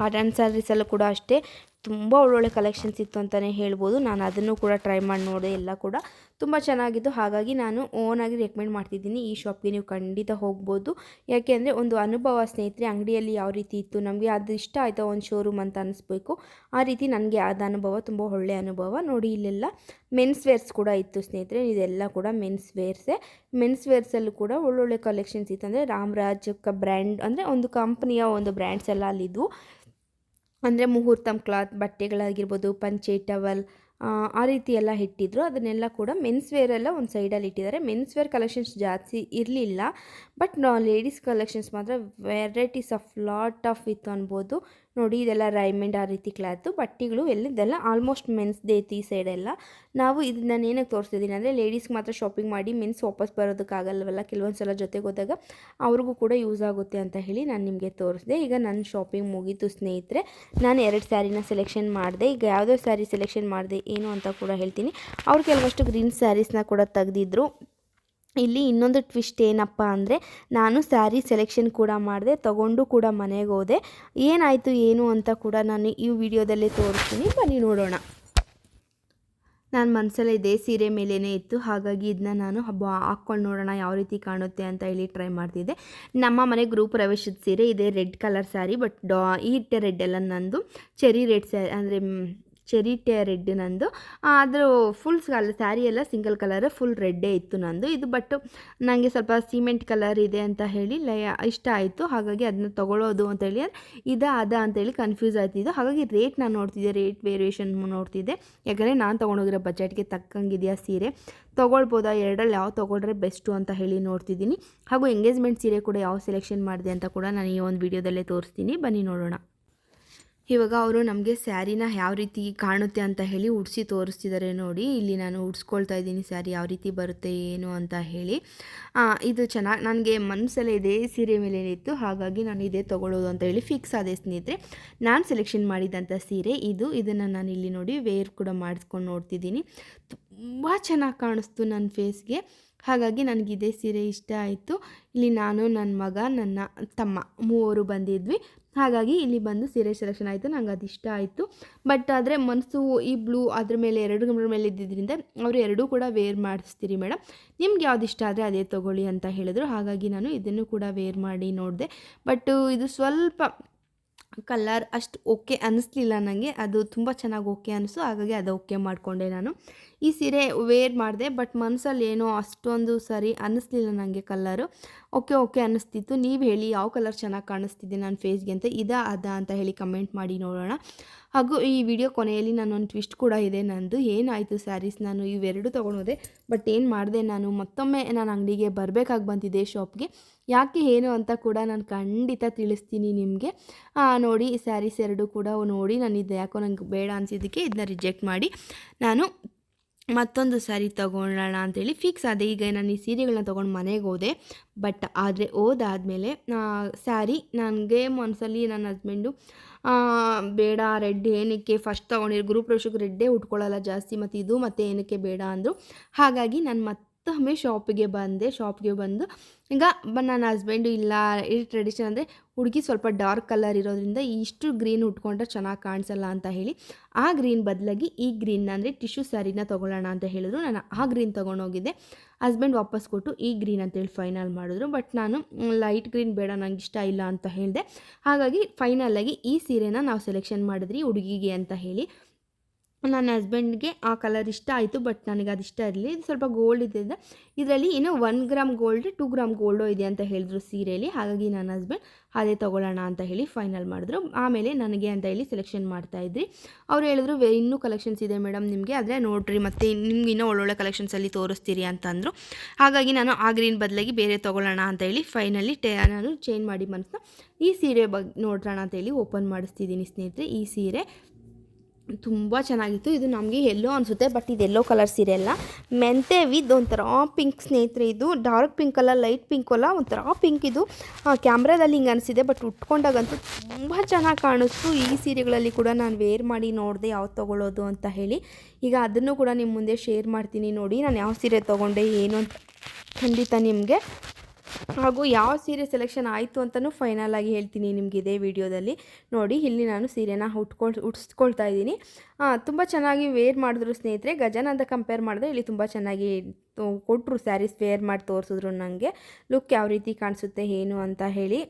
ಕಾಟನ್ ಸ್ಯಾರೀಸಲ್ಲೂ ಕೂಡ ಅಷ್ಟೇ. ತುಂಬ ಒಳ್ಳೊಳ್ಳೆ ಕಲೆಕ್ಷನ್ಸ್ ಇತ್ತು ಅಂತಲೇ ಹೇಳ್ಬೋದು. ನಾನು ಅದನ್ನು ಕೂಡ ಟ್ರೈ ಮಾಡಿ ನೋಡಿದೆ. ಎಲ್ಲ ಕೂಡ ತುಂಬ ಚೆನ್ನಾಗಿತ್ತು. ಹಾಗಾಗಿ ನಾನು ಓನಾಗಿ ರೆಕಮೆಂಡ್ ಮಾಡ್ತಿದ್ದೀನಿ. ಈ ಶಾಪ್ಗೆ ನೀವು ಖಂಡಿತ ಹೋಗ್ಬೋದು. ಯಾಕೆಂದರೆ ಒಂದು ಅನುಭವ ಸ್ನೇಹಿತರೆ, ಅಂಗಡಿಯಲ್ಲಿ ಯಾವ ರೀತಿ ಇತ್ತು, ನಮಗೆ ಅದು ಇಷ್ಟ ಆಯಿತಾ ಒಂದು ಶೋರೂಮ್ ಅಂತ ಅನಿಸ್ಬೇಕು. ಆ ರೀತಿ ನನಗೆ ಆದ ಅನುಭವ, ತುಂಬ ಒಳ್ಳೆಯ ಅನುಭವ. ನೋಡಿ ಇಲ್ಲೆಲ್ಲ ಮೆನ್ಸ್ ವೇರ್ಸ್ ಕೂಡ ಇತ್ತು ಸ್ನೇಹಿತರೆ. ಇದೆಲ್ಲ ಕೂಡ ಮೆನ್ಸ್ ವೇರ್ಸೇ ಮೆನ್ಸ್ ವೇರ್ಸಲ್ಲೂ ಕೂಡ ಒಳ್ಳೊಳ್ಳೆ ಕಲೆಕ್ಷನ್ಸ್ ಇತ್ತು. ಅಂದರೆ ರಾಮರಾಜ್ ಬ್ರ್ಯಾಂಡ್, ಅಂದರೆ ಒಂದು ಕಂಪ್ನಿಯ ಒಂದು ಬ್ರ್ಯಾಂಡ್ಸ್ ಎಲ್ಲ ಅಲ್ಲಿದ್ವು. ಅಂದರೆ ಮುಹೂರ್ತಮ್ ಕ್ಲಾತ್ ಬಟ್ಟೆಗಳಾಗಿರ್ಬೋದು ಪಂಚೆ ಟವಲ್ ಆ, ರೀತಿ ಎಲ್ಲ ಇಟ್ಟಿದ್ರು. ಅದನ್ನೆಲ್ಲ ಕೂಡ ಮೆನ್ಸ್ ವೇರ್ ಎಲ್ಲ ಒಂದು ಸೈಡಲ್ಲಿ ಇಟ್ಟಿದ್ದಾರೆ. ಮೆನ್ಸ್ ವೇರ್ ಕಲೆಕ್ಷನ್ಸ್ ಜಾಸ್ತಿ ಇರಲಿಲ್ಲ. ಬಟ್ ಲೇಡೀಸ್ ಕಲೆಕ್ಷನ್ಸ್ ಮಾತ್ರ ವೆರೈಟೀಸ್ ಆಫ್ ಲಾಟ್ ಆಫ್ ಇತ್ತು ಅನ್ಬೋದು. ನೋಡಿ ಇದೆಲ್ಲ ರೈಮಂಡ್ ಆ ರೀತಿ ಕ್ಲಾತು ಬಟ್ಟೆಗಳು ಎಲ್ಲಿದ್ದೆಲ್ಲ ಆಲ್ಮೋಸ್ಟ್ ಮೆನ್ಸ್ದೇ ಇತ್ತು ಈ ಸೈಡೆಲ್ಲ ನಾವು ಇದನ್ನ ನಾನು ಏನಕ್ಕೆ ತೋರಿಸ್ತಿದ್ದೀನಿ ಅಂದರೆ ಲೇಡೀಸ್ಗೆ ಮಾತ್ರ ಶಾಪಿಂಗ್ ಮಾಡಿ ಮೆನ್ಸ್ ವಾಪಸ್ ಬರೋದಕ್ಕಾಗಲ್ವಲ್ಲ ಕೆಲವೊಂದು ಸಲ ಜೊತೆಗೆ ಹೋದಾಗ ಅವ್ರಿಗೂ ಕೂಡ ಯೂಸ್ ಆಗುತ್ತೆ ಅಂತ ಹೇಳಿ ನಾನು ನಿಮಗೆ ತೋರಿಸಿದೆ. ಈಗ ನನ್ನ ಶಾಪಿಂಗ್ ಮುಗೀತು ಸ್ನೇಹಿತರೆ. ನಾನು ಎರಡು ಸ್ಯಾರಿನ ಸೆಲೆಕ್ಷನ್ ಮಾಡಿದೆ. ಈಗ ಯಾವುದೋ ಸ್ಯಾರಿ ಸೆಲೆಕ್ಷನ್ ಮಾಡಿದೆ. ಏನು ಅಂತ ಕೂಡ ಹೇಳ್ತೀನಿ. ಅವ್ರು ಕೆಲವಷ್ಟು ಗ್ರೀನ್ ಸ್ಯಾರೀಸ್ನ ಕೂಡ ತೆಗೆದಿದ್ರು. ಇಲ್ಲಿ ಇನ್ನೊಂದು ಟ್ವಿಸ್ಟ್ ಏನಪ್ಪ ಅಂದರೆ, ನಾನು ಸ್ಯಾರಿ ಸೆಲೆಕ್ಷನ್ ಕೂಡ ಮಾಡಿದೆ, ತಗೊಂಡು ಕೂಡ ಮನೆಗೆ ಹೋದೆ. ಏನಾಯಿತು, ಏನು ಅಂತ ಕೂಡ ನಾನು ಈ ವಿಡಿಯೋದಲ್ಲಿ ತೋರಿಸ್ತೀನಿ. ಬನ್ನಿ ನೋಡೋಣ. ನಾನು ಮನಸ್ಸಲ್ಲೇ ಇದೆ ಸೀರೆ ಮೇಲೇ ಇತ್ತು. ಹಾಗಾಗಿ ಇದನ್ನ ನಾನು ಹಬ್ಬ ಹಾಕ್ಕೊಂಡು ನೋಡೋಣ ಯಾವ ರೀತಿ ಕಾಣುತ್ತೆ ಅಂತ ಹೇಳಿ ಟ್ರೈ ಮಾಡ್ತಿದ್ದೆ. ನಮ್ಮ ಮನೆ ಗ್ರೂಪ್ ಪ್ರವೇಶದ ಸೀರೆ, ಇದೆ ರೆಡ್ ಕಲರ್ ಸ್ಯಾರಿ ಬಟ್ ಡಾ ಈ ರೆಡ್ ಎಲ್ಲ ನಂದು ಚೆರಿ ರೆಡ್ ಸ್ಯಾರಿ ಅಂದರೆ ಚೆರಿ ಟೇ ರೆಡ್ ನಂದು. ಆದರೂ ಫುಲ್ ಸ್ಯಾರಿ ಎಲ್ಲ ಸಿಂಗಲ್ ಕಲರ್ ಫುಲ್ ರೆಡ್ಡೇ ಇತ್ತು ನಂದು. ಇದು ಬಟ್ ನನಗೆ ಸ್ವಲ್ಪ ಸಿಮೆಂಟ್ ಕಲರ್ ಇದೆ ಅಂತ ಹೇಳಿ ಲಯ ಇಷ್ಟ ಆಯಿತು. ಹಾಗಾಗಿ ಅದನ್ನ ತೊಗೊಳ್ಳೋದು ಅಂತ ಹೇಳಿ ಇದ ಅದ ಅಂತೇಳಿ ಕನ್ಫ್ಯೂಸ್ ಆಯ್ತಿದ್ದು ಹಾಗಾಗಿ ರೇಟ್ ನಾನು ನೋಡ್ತಿದ್ದೆ ರೇಟ್ ವೇರಿಯೇಷನ್ ನೋಡ್ತಿದ್ದೆ. ಯಾಕಂದರೆ ನಾನು ತೊಗೊಂಡೋಗಿರೋ ಬಜೆಟ್ಗೆ ತಕ್ಕಂಗಿದೆಯಾ ಸೀರೆ. ತೊಗೊಳ್ಬೋದಾ? ಎರಡರಲ್ಲಿ ಯಾವ ತೊಗೊಂಡ್ರೆ ಬೆಸ್ಟು ಅಂತ ಹೇಳಿ ನೋಡ್ತಿದ್ದೀನಿ. ಹಾಗೂ ಎಂಗೇಜ್ಮೆಂಟ್ ಸೀರೆ ಕೂಡ ಯಾವ ಸೆಲೆಕ್ಷನ್ ಮಾಡಿದೆ ಅಂತ ಕೂಡ ನಾನು ಈ ಒಂದು ವಿಡಿಯೋದಲ್ಲೇ ತೋರಿಸ್ತೀನಿ. ಬನ್ನಿ ನೋಡೋಣ. ಇವಾಗ ಅವರು ನಮಗೆ ಸ್ಯಾರಿನ ಯಾವ ರೀತಿ ಕಾಣುತ್ತೆ ಅಂತ ಹೇಳಿ ಉಡಿಸಿ ತೋರಿಸ್ತಿದ್ದಾರೆ ನೋಡಿ. ಇಲ್ಲಿ ನಾನು ಉಡ್ಸ್ಕೊಳ್ತಾ ಇದ್ದೀನಿ ಸ್ಯಾರಿ ಯಾವ ರೀತಿ ಬರುತ್ತೆ, ಏನು ಅಂತ ಹೇಳಿ. ಇದು ಚೆನ್ನಾಗಿ ನನಗೆ ಮನಸ್ಸಲ್ಲೇ ಇದೇ ಸೀರೆ ಮೇಲೆ ಇತ್ತು ಹಾಗಾಗಿ ನಾನು ಇದೇ ತೊಗೊಳ್ಳೋದು ಅಂತ ಹೇಳಿ ಫಿಕ್ಸ್ ಆದ ಸ್ನೇಹಿತರೆ. ನಾನು ಸೆಲೆಕ್ಷನ್ ಮಾಡಿದಂಥ ಸೀರೆ ಇದು. ಇದನ್ನು ನಾನು ಇಲ್ಲಿ ನೋಡಿ ವೇರ್ ಕೂಡ ಮಾಡಿಸ್ಕೊಂಡು ನೋಡ್ತಿದ್ದೀನಿ. ತುಂಬ ಚೆನ್ನಾಗಿ ಕಾಣಿಸ್ತು ನನ್ನ ಫೇಸ್ಗೆ ಹಾಗಾಗಿ ನನಗಿದೆ ಸೀರೆ ಇಷ್ಟ ಆಯಿತು. ಇಲ್ಲಿ ನಾನು ನನ್ನ ಮಗ, ನನ್ನ ತಮ್ಮ ಮೂವರು ಬಂದಿದ್ವಿ. ಹಾಗಾಗಿ ಇಲ್ಲಿ ಬಂದು ಸೀರೆ ಸೆಲೆಕ್ಷನ್ ಆಯಿತು, ನಂಗೆ ಅದು ಇಷ್ಟ ಆಯಿತು. ಬಟ್ ಆದರೆ ಮನಸ್ಸು ಈ ಬ್ಲೂ ಅದ್ರ ಮೇಲೆ ಎರಡು ಗಂಬಳ ಮೇಲೆ ಇದ್ದಿದ್ದರಿಂದ ಅವರು ಎರಡೂ ಕೂಡ ವೇರ್ ಮಾಡಿಸ್ತೀರಿ ಮೇಡಮ್ ನಿಮ್ಗೆ ಯಾವ್ದು ಇಷ್ಟ ಆದರೆ ಅದೇ ತೊಗೊಳ್ಳಿ ಅಂತ ಹೇಳಿದ್ರು. ಹಾಗಾಗಿ ನಾನು ಇದನ್ನು ಕೂಡ ವೇರ್ ಮಾಡಿ ನೋಡಿದೆ. ಬಟ್ ಇದು ಸ್ವಲ್ಪ ಕಲರ್ ಅಷ್ಟು ಓಕೆ ಅನ್ನಿಸ್ಲಿಲ್ಲ ನನಗೆ ಅದು ತುಂಬ ಚೆನ್ನಾಗಿ ಓಕೆ ಅನಿಸು, ಹಾಗಾಗಿ ಅದು ಓಕೆ ಮಾಡಿಕೊಂಡೆ ನಾನು. ಈ ಸೀರೆ ವೇರ್ ಮಾಡಿದೆ ಬಟ್ ಮನಸ್ಸಲ್ಲಿ ಏನೋ ಅಷ್ಟೊಂದು ಸರಿ ಅನ್ನಿಸ್ಲಿಲ್ಲ ನನಗೆ ಕಲ್ಲರು ಓಕೆ ಓಕೆ ಅನ್ನಿಸ್ತಿತ್ತು ನೀವು ಹೇಳಿ, ಯಾವ ಕಲರ್ ಚೆನ್ನಾಗಿ ಕಾಣಿಸ್ತಿದೆ ನನ್ನ ಫೇಸ್ಗೆ ಅಂತ. ಇದಾ, ಅದ ಅಂತ ಹೇಳಿ ಕಮೆಂಟ್ ಮಾಡಿ ನೋಡೋಣ. ಹಾಗೂ ಈ ವಿಡಿಯೋ ಕೊನೆಯಲ್ಲಿ ನಾನೊಂದು ಟ್ವಿಸ್ಟ್ ಕೂಡ ಇದೆ. ನಂದು ಏನಾಯಿತು ಸ್ಯಾರೀಸ್ ನಾನು ಇವೆರಡು ತೊಗೊಂಡೋದೆ ಬಟ್ ಏನು ಮಾಡಿದೆ ನಾನು? ಮತ್ತೊಮ್ಮೆ ನಾನು ಅಂಗಡಿಗೆ ಬರಬೇಕಾಗಿ ಬಂದಿದೆ ಶಾಪ್ಗೆ ಯಾಕೆ ಏನು ಅಂತ ಕೂಡ ನಾನು ಖಂಡಿತ ತಿಳಿಸ್ತೀನಿ ನಿಮಗೆ. ನೋಡಿ ಸ್ಯಾರೀಸ್ ಎರಡು ಕೂಡ ನೋಡಿ, ನಾನು ಇದು ಯಾಕೋ ನಂಗೆ ಬೇಡ ಅನಿಸಿದ್ದಕ್ಕೆ ಇದನ್ನ ರಿಜೆಕ್ಟ್ ಮಾಡಿ. ನಾನು ಮತ್ತೊಂದು ಸಾರಿ ತೊಗೊಳ್ಳೋಣ ಅಂತೇಳಿ ಫಿಕ್ಸ್ ಆದೆ. ಈಗ ನಾನು ಈ ಸೀರೆಗಳನ್ನ ತೊಗೊಂಡು ಮನೆಗೆ ಹೋದೆ. ಬಟ್ ಆದರೆ ಹೋದಾದಮೇಲೆ ಸ್ಯಾರಿ ನನಗೆ ಮನಸ್ಸಲ್ಲಿ ನನ್ನ ಹಸ್ಬೆಂಡು ಬೇಡ ರೆಡ್ ಏನಕ್ಕೆ ಫಸ್ಟ್ ತೊಗೊಂಡಿರೋ ಗ್ರೂಪ್ ರೋಷಕ್ಕೆ ರೆಡ್ಡೇ ಉಟ್ಕೊಳ್ಳಲ್ಲ ಜಾಸ್ತಿ ಮತ್ತು ಇದು ಮತ್ತು ಏನಕ್ಕೆ ಬೇಡ ಅಂದರು. ಹಾಗಾಗಿ ನಾನು ಮತ್ತೆ ಮತ್ತೊಮ್ಮೆ ಶಾಪಿಗೆ ಬಂದೆ ಶಾಪ್ಗೆ ಬಂದು ಈಗ ನನ್ನ ಹಸ್ಬೆಂಡು ಇಲ್ಲ, ಈ ಟ್ರೆಡಿಷನ್ ಅಂದರೆ ಹುಡುಗಿ ಸ್ವಲ್ಪ ಡಾರ್ಕ್ ಕಲರ್ ಇರೋದ್ರಿಂದ ಇಷ್ಟು ಗ್ರೀನ್ ಉಟ್ಕೊಂಡ್ರೆ ಚೆನ್ನಾಗಿ ಕಾಣಿಸಲ್ಲ ಅಂತ ಹೇಳಿ, ಆ ಗ್ರೀನ್ ಬದಲಾಗಿ ಈ ಗ್ರೀನ್ ಅಂದರೆ ಟಿಶ್ಯೂ ಸ್ಯಾರಿನ ತೊಗೊಳ್ಳೋಣ ಅಂತ ಹೇಳಿದ್ರು. ನಾನು ಆ ಗ್ರೀನ್ ತೊಗೊಂಡೋಗಿದ್ದೆ. ಹಸ್ಬೆಂಡ್ ವಾಪಸ್ ಕೊಟ್ಟು ಈ ಗ್ರೀನ್ ಅಂತೇಳಿ ಫೈನಲ್ ಮಾಡಿದ್ರು. ಬಟ್ ನಾನು ಲೈಟ್ ಗ್ರೀನ್ ಬೇಡ, ನಂಗೆ ಇಷ್ಟ ಇಲ್ಲ ಅಂತ ಹೇಳಿದೆ. ಹಾಗಾಗಿ ಫೈನಲಾಗಿ ಈ ಸೀರೆನ ನಾವು ಸೆಲೆಕ್ಷನ್ ಮಾಡಿದ್ರಿ ಹುಡುಗಿಗೆ ಅಂತ ಹೇಳಿ. ನನ್ನ ಹಸ್ಬೆಂಡ್ಗೆ ಆ ಕಲರ್ ಇಷ್ಟ ಆಯಿತು ಬಟ್ ನನಗೆ ಅದು ಇಷ್ಟ ಇರಲಿ ಇದು ಸ್ವಲ್ಪ ಗೋಲ್ಡ್ ಇದ್ದಿದೆ ಇದರಲ್ಲಿ ಏನೋ one gram gold two gram ಗೋಲ್ಡೋ ಇದೆ ಅಂತ ಹೇಳಿದ್ರು ಸೀರೆಯಲ್ಲಿ. ಹಾಗಾಗಿ ನನ್ನ ಹಸ್ಬೆಂಡ್ ಅದೇ ತೊಗೊಳ್ಳೋಣ ಅಂತ ಹೇಳಿ ಫೈನಲ್ ಮಾಡಿದ್ರು. ಆಮೇಲೆ ನನಗೆ ಅಂತ ಹೇಳಿ ಸೆಲೆಕ್ಷನ್ ಮಾಡ್ತಾಯಿದ್ರಿ ಅವ್ರು ಹೇಳಿದ್ರು ಇನ್ನೂ ಕಲೆಕ್ಷನ್ಸ್ ಇದೆ ಮೇಡಮ್ ನಿಮಗೆ. ಆದರೆ ನೋಡಿರಿ, ಮತ್ತು ನಿಮ್ಗೆ ಇನ್ನೂ ಒಳ್ಳೊಳ್ಳೆ ಕಲೆಕ್ಷನ್ಸಲ್ಲಿ ತೋರಿಸ್ತೀರಿ ಅಂತಂದರು. ಹಾಗಾಗಿ ನಾನು ಆ ಗ್ರೀನ್ ಬದಲಾಗಿ ಬೇರೆ ತೊಗೊಳ್ಳೋಣ ಅಂತ ಹೇಳಿ ಫೈನಲಿ ಟೇ, ನಾನು ಚೇಂಜ್ ಮಾಡಿ ಮನಸ್ಸನ್ನ ಈ ಸೀರೆ ಬಗ್ಗೆ ನೋಡೋಣ ಅಂತ ಹೇಳಿ ಓಪನ್ ಮಾಡಿಸ್ತಿದ್ದೀನಿ ಸ್ನೇಹಿತರೆ, ಈ ಸೀರೆ. ತುಂಬ ಚೆನ್ನಾಗಿತ್ತು. ಇದು ನಮಗೆ ಎಲ್ಲೋ ಅನಿಸುತ್ತೆ ಬಟ್ ಇದು ಎಲ್ಲೋ ಕಲರ್ ಸೀರೆ ಅಲ್ಲ. ಮೆಂತೆ ವಿದ್ ಒಂಥರ ಪಿಂಕ್ ಸ್ನೇಹಿತರೆ ಇದು. ಡಾರ್ಕ್ ಪಿಂಕ್ ಅಲ್ಲ ಲೈಟ್ ಪಿಂಕ್ ಅಲ್ಲ, ಒಂಥರ ಪಿಂಕ್ ಇದು. ಕ್ಯಾಮ್ರಾದಲ್ಲಿ ಹಿಂಗೆ ಅನಿಸಿದೆ ಬಟ್ ಉಟ್ಕೊಂಡಾಗಂತೂ ತುಂಬ ಚೆನ್ನಾಗಿ ಕಾಣಿಸ್ತು. ಈ ಸೀರೆಗಳಲ್ಲಿ ಕೂಡ ನಾನು ವೇರ್ ಮಾಡಿ ನೋಡಿದೆ ಯಾವ್ದು ತೊಗೊಳ್ಳೋದು ಅಂತ ಹೇಳಿ. ಈಗ ಅದನ್ನು ಕೂಡ ನಿಮ್ಮ ಮುಂದೆ ಶೇರ್ ಮಾಡ್ತೀನಿ ನೋಡಿ, ನಾನು ಯಾವ ಸೀರೆ ತೊಗೊಂಡೆ, ಏನು ಅಂತ ಖಂಡಿತ ನಿಮಗೆ ಹಾಗೂ ಯಾವ ಸೀರೆ ಸೆಲೆಕ್ಷನ್ ಆಯಿತು ಅಂತಲೂ ಫೈನಲ್ ಆಗಿ ಹೇಳ್ತೀನಿ ನಿಮಗೆ ಇದೇ ವಿಡಿಯೋದಲ್ಲಿ. ನೋಡಿ, ಇಲ್ಲಿ ನಾನು ಸೀರೆನ ಉಟ್ಕೊಳ್, ಉಟ್ಸ್ಕೊಳ್ತಾ ಇದ್ದೀನಿ. ತುಂಬ ಚೆನ್ನಾಗಿ ವೇರ್ ಮಾಡಿದ್ರು ಸ್ನೇಹಿತರೆ. ಗಜನ ಅಂತ ಕಂಪೇರ್ ಮಾಡಿದ್ರೆ ಇಲ್ಲಿ ತುಂಬ ಚೆನ್ನಾಗಿ ಕೊಟ್ಟರು ಸ್ಯಾರೀಸ್ ವೇರ್ ಮಾಡಿ ತೋರಿಸಿದ್ರು ನನಗೆ ಲುಕ್ ಯಾವ ರೀತಿ ಕಾಣಿಸುತ್ತೆ, ಏನು ಅಂತ ಹೇಳಿ.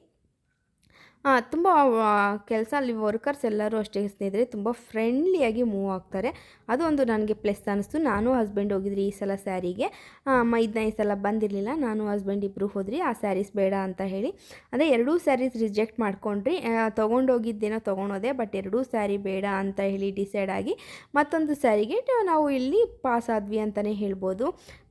ತುಂಬ ಕೆಲಸ ಅಲ್ಲಿ ವರ್ಕರ್ಸ್ ಎಲ್ಲರೂ ಅಷ್ಟೇ ಸ್ನೇಹಿತರೆ, ತುಂಬ ಫ್ರೆಂಡ್ಲಿಯಾಗಿ ಮೂವ್ ಆಗ್ತಾರೆ. ಅದು ಒಂದು ನನಗೆ ಪ್ಲಸ್ ಅನ್ನಿಸ್ತು ನಾನು ಹಸ್ಬೆಂಡ್ ಹೋಗಿದ್ರಿ ಈ ಸಲ ಸ್ಯಾರಿಗೆ. ಇದನ್ನ ಈ ಸಲ ಬಂದಿರಲಿಲ್ಲ. ನಾನು ಹಸ್ಬೆಂಡ್ ಇಬ್ಬರು ಹೋದ್ರಿ ಆ ಸ್ಯಾರೀಸ್ ಬೇಡ ಅಂತ ಹೇಳಿ. ಅದೇ ಎರಡೂ ಸ್ಯಾರೀಸ್ ರಿಜೆಕ್ಟ್ ಮಾಡ್ಕೊಂಡ್ರಿ. ತೊಗೊಂಡೋಗಿದ್ದೇನೋ ತೊಗೊಳೋದೆ ಬಟ್ ಎರಡೂ ಸ್ಯಾರಿ ಬೇಡ ಅಂತ ಹೇಳಿ ಡಿಸೈಡ್ ಆಗಿ ಮತ್ತೊಂದು ಸ್ಯಾರಿಗೆ ನಾವು ಇಲ್ಲಿ ಪಾಸ್ ಆದ್ವಿ ಅಂತಲೇ ಹೇಳ್ಬೋದು.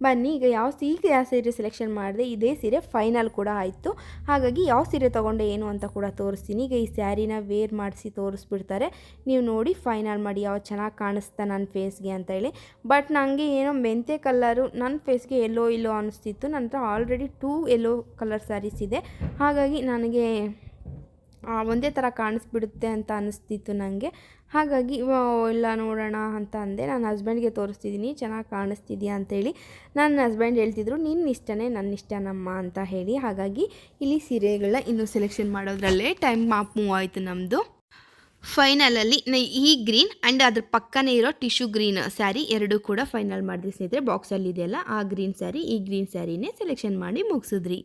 ಬನ್ನಿ, ಈಗ ಯಾವ ಸೀಗೆ ಯಾವ ಸೀರೆ ಸೆಲೆಕ್ಷನ್ ಮಾಡಿದೆ, ಇದೇ ಸೀರೆ ಫೈನಲ್ ಕೂಡ ಆಯಿತು. ಹಾಗಾಗಿ ಯಾವ ಸೀರೆ ತೊಗೊಂಡೆ ಏನು ಅಂತ ಕೂಡ ತೋರಿಸ್ತೀನಿ. ಈಗ ಈ ಸ್ಯಾರಿನ ವೇರ್ ಮಾಡಿಸಿ ತೋರಿಸ್ಬಿಡ್ತಾರೆ. ನೀವು ನೋಡಿ ಫೈನಲ್ ಮಾಡಿ ಯಾವ ಚೆನ್ನಾಗಿ ಕಾಣಿಸ್ತಾ ನನ್ನ ಫೇಸ್ಗೆ ಅಂತ ಹೇಳಿ. ಬಟ್ ನನಗೆ ಏನೋ ಮೆಂತೆ ಕಲ್ಲರು ನನ್ನ ಫೇಸ್ಗೆ ಎಲ್ಲೋ ಇಲ್ಲೋ ಅನಿಸ್ತಿತ್ತು. ನನ್ನ ಹತ್ರ already two yellow colour saris ಇದೆ. ಹಾಗಾಗಿ ನನಗೆ ಒಂದೇ ಥರ ಕಾಣಿಸ್ಬಿಡುತ್ತೆ ಅಂತ ಅನಿಸ್ತಿತ್ತು ನನಗೆ ಹಾಗಾಗಿ ಇಲ್ಲ ನೋಡೋಣ ಅಂತ ಅಂದೆ. ನಾನು ಹಸ್ಬೆಂಡ್ಗೆ ತೋರಿಸ್ತಿದ್ದೀನಿ ಚೆನ್ನಾಗಿ ಕಾಣಿಸ್ತಿದ್ಯಾ ಅಂತೇಳಿ ನನ್ನ ಹಸ್ಬೆಂಡ್ ಹೇಳ್ತಿದ್ರು ನಿನ್ನ ಇಷ್ಟನೇ ನನ್ನ ಇಷ್ಟನಮ್ಮ ಅಂತ ಹೇಳಿ. ಹಾಗಾಗಿ, ಇಲ್ಲಿ ಸೀರೆಗಳನ್ನ ಇನ್ನೂ ಸೆಲೆಕ್ಷನ್ ಮಾಡೋದ್ರಲ್ಲೇ ಟೈಮ್ ಮಾಪ್ ಮೂವ್ ಆಯಿತು ನಮ್ಮದು ಫೈನಲಲ್ಲಿ ಈ ಗ್ರೀನ್ ಆ್ಯಂಡ್ ಅದ್ರ ಪಕ್ಕನೇ ಇರೋ ಟಿಶ್ಯೂ ಗ್ರೀನ್ ಸ್ಯಾರಿ ಎರಡೂ ಕೂಡ ಫೈನಲ್ ಮಾಡಿದ್ರಿ ಸ್ನೇಹಿತರೆ ಬಾಕ್ಸಲ್ಲಿದೆಯಲ್ಲ ಆ ಗ್ರೀನ್ ಸ್ಯಾರಿ ಈ ಗ್ರೀನ್ ಸ್ಯಾರಿನೇ ಸೆಲೆಕ್ಷನ್ ಮಾಡಿ ಮುಗಿಸಿದ್ರಿ.